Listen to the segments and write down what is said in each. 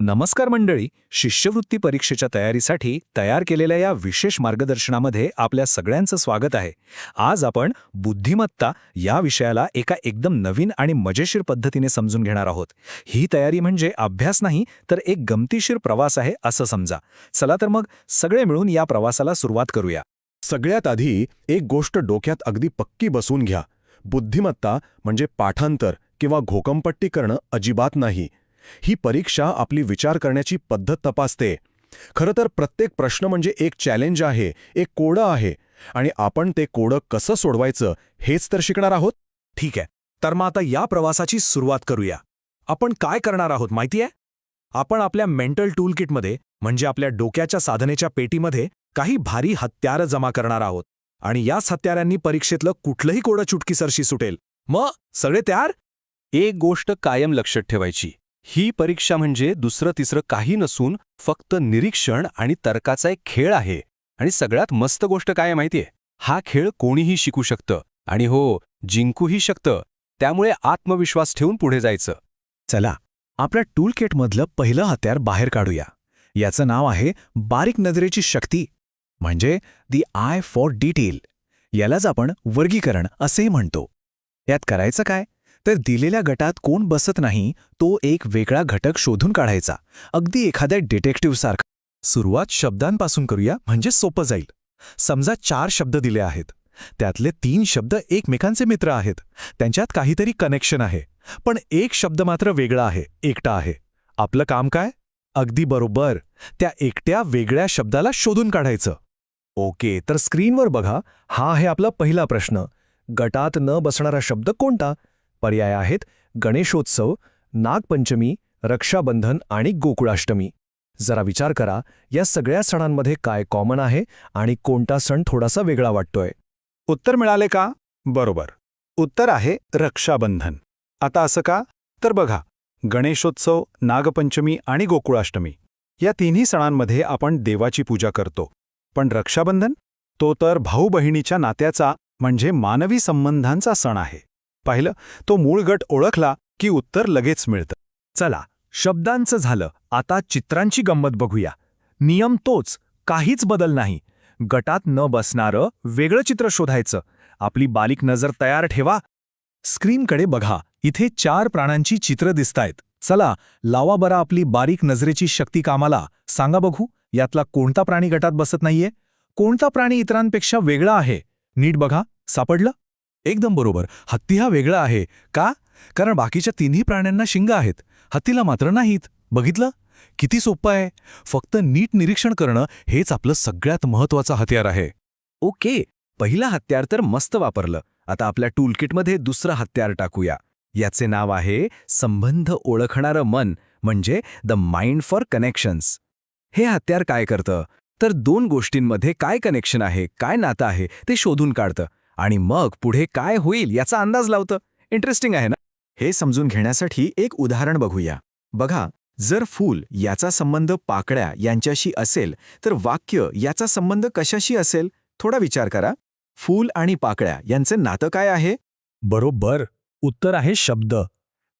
नमस्कार मंडळी शिष्यवृत्ती परीक्षेच्या तयारीसाठी तयार केलेल्या या विशेष मार्गदर्शनामध्ये आपल्या सगळ्यांचं स्वागत आहे. आज आपण बुद्धिमत्ता या विषयाला एका एकदम नवीन आणि मजेशीर पद्धतीने समजून घेणार आहोत. ही तयारी म्हणजे अभ्यास नाही तर एक गमतीशीर प्रवास आहे असं समजा. चला तर मग सगळे मिळून या प्रवासाला सुरुवात करूया. सगळ्यात आधी एक गोष्ट डोक्यात अगदी पक्की बसून घ्या. बुद्धिमत्ता म्हणजे पाठांतर किंवा घोकंपट्टी करणं अजिबात नाही. ही परीक्षा आपली विचार करण्याची पद्धत तपासते. खरं तर प्रत्येक प्रश्न म्हणजे एक चॅलेंज आहे एक कोडं आहे. आणि आपण ते कोडं कसं सोडवायचं हेच तर शिकणार आहोत? ठीक आहे. तर मग आता या प्रवासाची सुरुवात करूया. आपण काय करणार आहोत माहिती आहे आपण आपल्या मेंटल टूल किटमध्ये म्हणजे आपल्या डोक्याच्या साधनेच्या पेटीमध्ये काही भारी हत्यारं जमा करणार आहोत. आणि याच हत्यारांनी परीक्षेतलं कुठलंही कोडं चुटकीसरशी सुटेल. मग सगळे तयार? एक गोष्ट कायम लक्षात ठेवायची. ही परीक्षा म्हणजे दुसरं तिसरं काही नसून फक्त निरीक्षण आणि तर्काचा एक खेळ आहे. आणि सगळ्यात मस्त गोष्ट काय माहितीये? हा खेळ कोणीही शिकू शकतं. आणि हो जिंकूही शकतं. त्यामुळे आत्मविश्वास ठेवून पुढे जायचं. चला आपल्या टूलकेटमधलं पहिलं हत्यार बाहेर काढूया. याचं नाव आहे बारीक नजरेची शक्ती. म्हणजे दी आय फॉर डिटेल. यालाच आपण वर्गीकरण असेही म्हणतो. यात करायचं काय? तर दिलेल्या गटात कोण बसत नाही तो एक वेगळा घटक शोधून काढायचा. अगदी एखाद्या डिटेक्टिव्हसारखा सुरुवात शब्दांपासून करूया म्हणजे सोपं जाईल. समजा चार शब्द दिले आहेत. त्यातले तीन शब्द एकमेकांचे मित्र आहेत. त्यांच्यात काहीतरी कनेक्शन आहे. पण एक शब्द मात्र वेगळा आहे एकटा आहे. आपलं काम काय? अगदी बरोबर. त्या एकट्या वेगळ्या शब्दाला शोधून काढायचं. ओके तर स्क्रीनवर बघा हा आहे आपला पहिला प्रश्न. गटात न बसणारा शब्द कोणता? पर्याय आहेत गणेशोत्सव नागपंचमी रक्षाबंधन आणि गोकुळाष्टमी. जरा विचार करा या सगळ्या सणांमध्ये काय कॉमन आहे आणि कोणता सण थोडासा वेगळा वाटतोय? उत्तर मिळाले का? बरोबर. उत्तर आहे रक्षाबंधन. आता असं का? तर बघा गणेशोत्सव नागपंचमी आणि गोकुळाष्टमी या तिन्ही सणांमध्ये आपण देवाची पूजा करतो. पण रक्षाबंधन? तो तर भाऊ बहिणीच्या नात्याचा म्हणजे मानवी संबंधांचा सण आहे. पाहिलं तो मूळ गट ओळखला की उत्तर लगेच मिळतं. चला शब्दांचं झालं. आता चित्रांची गंमत बघूया. नियम तोच काहीच बदल नाही. गटात न बसणारं वेगळं चित्र शोधायचं. आपली बारीक नजर तयार ठेवा. स्क्रीनकडे बघा. इथे चार प्राण्यांची चित्र दिसतायत. चला लावा बरा आपली बारीक नजरेची शक्ती कामाला. सांगा बघू यातला कोणता प्राणी गटात बसत नाहीये? कोणता प्राणी इतरांपेक्षा वेगळा आहे? नीट बघा. सापडलं? एकदम बरोबर. हत्ती हा वेगळा आहे. का? कारण बाकीच्या तिन्ही प्राण्यांना शिंग आहेत. हत्तीला मात्र नाहीत. बघितलं? किती सोपं आहे. फक्त नीट निरीक्षण करणं हेच आपलं सगळ्यात महत्वाचं हत्यार आहे. ओके. पहिला हत्यार तर मस्त वापरलं. आता आपल्या टूलकिटमध्ये दुसरं हत्यार टाकूया. याचे नाव आहे संबंध ओळखणारं मन म्हणजे द माइंड फॉर कनेक्शन्स हे हत्यार काय करतं? तर दोन गोष्टींमध्ये काय कनेक्शन आहे काय नातं आहे ते शोधून काढतं. आणि मग पुढे काय होईल याचा अंदाज लावतं. इंटरेस्टिंग आहे ना? हे समजून घेण्यासाठी एक उदाहरण बघूया. बघा जर फूल याचा संबंध पाकळ्या यांच्याशी असेल तर वाक्य याचा संबंध कशाशी असेल? थोडा विचार करा. फूल आणि पाकळ्या यांचे नातं काय आहे? बरोबर. उत्तर आहे शब्द.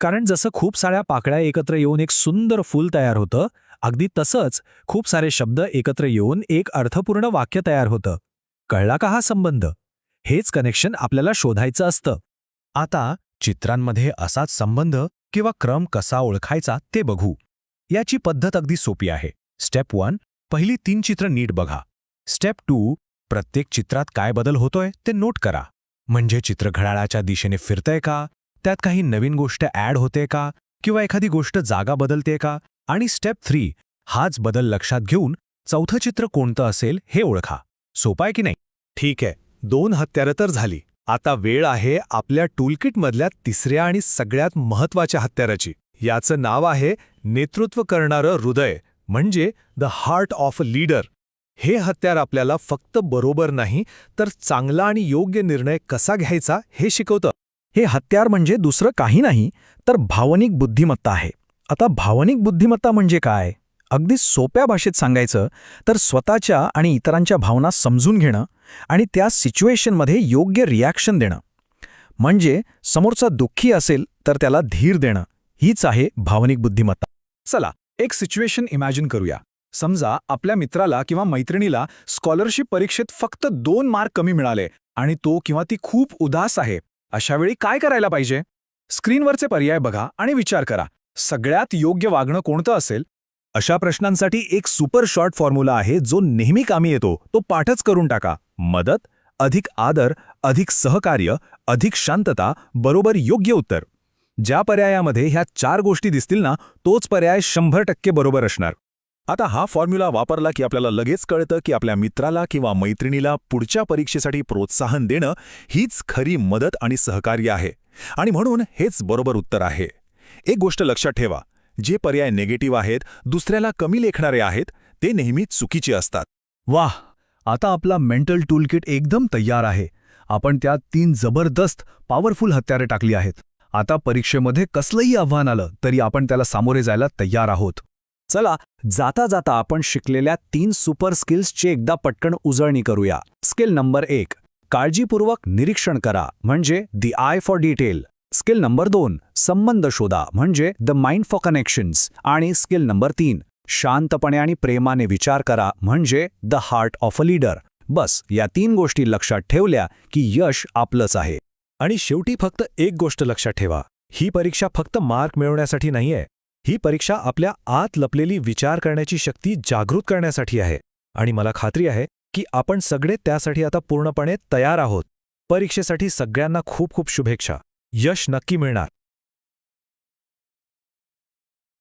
कारण जसं खूप साऱ्या पाकळ्या एकत्र येऊन एक सुंदर फूल तयार होतं अगदी तसंच खूप सारे शब्द एकत्र येऊन एक अर्थपूर्ण वाक्य तयार होतं. कळला का हा संबंध? हेच कनेक्शन आपल्याला शोधायचं असतं. आता चित्रांमध्ये असाच संबंध किंवा क्रम कसा ओळखायचा ते बघू. याची पद्धत अगदी सोपी आहे. स्टेप वन पहिली तीन चित्र नीट बघा. स्टेप टू प्रत्येक चित्रात काय बदल होतोय ते नोट करा. म्हणजे चित्र घड्याळाच्या दिशेने फिरतंय का? त्यात काही नवीन गोष्ट ॲड होते का? किंवा एखादी गोष्ट जागा बदलते का? आणि स्टेप थ्री हाच बदल लक्षात घेऊन चौथं चित्र कोणतं असेल हे ओळखा. सोपं आहे की नाही? ठीक आहे. दोन हत्यारं तर झाली. आता वेळ आहे आपल्या टूलकिटमधल्या तिसऱ्या आणि सगळ्यात महत्त्वाच्या हत्याराची. याचं नाव आहे नेतृत्व करणारं हृदय म्हणजे the heart of a leader हे हत्यार आपल्याला फक्त बरोबर नाही तर चांगला आणि योग्य निर्णय कसा घ्यायचा हे शिकवतं. हे हत्यार म्हणजे दुसरं काही नाही तर भावनिक बुद्धिमत्ता आहे. आता भावनिक बुद्धिमत्ता म्हणजे काय? अगदी सोप्या भाषेत सांगायचं तर स्वतःच्या आणि इतरांच्या भावना समजून घेणं आणि त्या सिच्युएशनमध्ये योग्य रिॲक्शन देणं. म्हणजे समोरचा दुःखी असेल तर त्याला धीर देणं. हीच आहे भावनिक बुद्धिमत्ता. चला एक सिच्युएशन इमॅजिन करूया. समजा आपल्या मित्राला किंवा मैत्रिणीला स्कॉलरशिप परीक्षेत फक्त दोन मार्क कमी मिळाले आणि तो किंवा ती खूप उदास आहे. अशावेळी काय करायला पाहिजे? स्क्रीनवरचे पर्याय बघा आणि विचार करा. सगळ्यात योग्य वागणं कोणतं असेल? अशा प्रश्नांसाठी एक सुपर शॉर्ट फॉर्म्युला आहे जो नेहमी कामी येतो. तो पाठच करून टाका. मदत अधिक आदर अधिक सहकार्य अधिक शांतता बरोबर योग्य उत्तर. ज्या पर्यायामध्ये ह्या चार गोष्टी दिसतील ना तोच पर्याय शंभर टक्के बरोबर असणार. आता हा फॉर्म्युला वापरला की आपल्याला लगेच कळतं की आपल्या मित्राला किंवा मैत्रिणीला पुढच्या परीक्षेसाठी प्रोत्साहन देणं हीच खरी मदत आणि सहकार्य आहे. आणि म्हणून हेच बरोबर उत्तर आहे. एक गोष्ट लक्षात ठेवा. जे पर्याय निगेटिव्ह आहेत दुसऱ्याला कमी लेखणारे आहेत ते नेहमीच चुकीचे असतात. वाह! आता आपला मेंटल टूलकिट एकदम तयार आहे. आपण त्यात तीन जबरदस्त पॉवरफुल हत्यारे टाकली आहेत. आता परीक्षेमध्ये कसलंही आव्हान आलं तरी आपण त्याला सामोरे जायला तयार आहोत. चला जाता जाता आपण शिकलेल्या तीन सुपर स्किल्सची एकदा पटकन उजळणी करूया. स्किल नंबर एक काळजीपूर्वक निरीक्षण करा म्हणजे the eye for detail skill number दोन संबंध शोधा म्हणजे द माइंड फॉर कनेक्शन्स आणि स्किल नंबर तीन शांतपणे आणि प्रेमाने विचार करा म्हणजे the heart of a leader. बस या तीन गोष्टी लक्षात ठेवल्या की यश आपलंच आहे. आणि शेवटी फक्त एक गोष्ट लक्षात ठेवा ही परीक्षा फक्त मार्क मिळवण्यासाठी नाहीये. ही परीक्षा आपल्या आत लपलेली विचार करण्याची शक्ती जागृत करण्यासाठी आहे. आणि मला खात्री आहे की आपण सगळे त्यासाठी आता पूर्णपणे तयार आहोत. परीक्षेसाठी सगळ्यांना खूप खूप शुभेच्छा. यश नक्की मिळणार.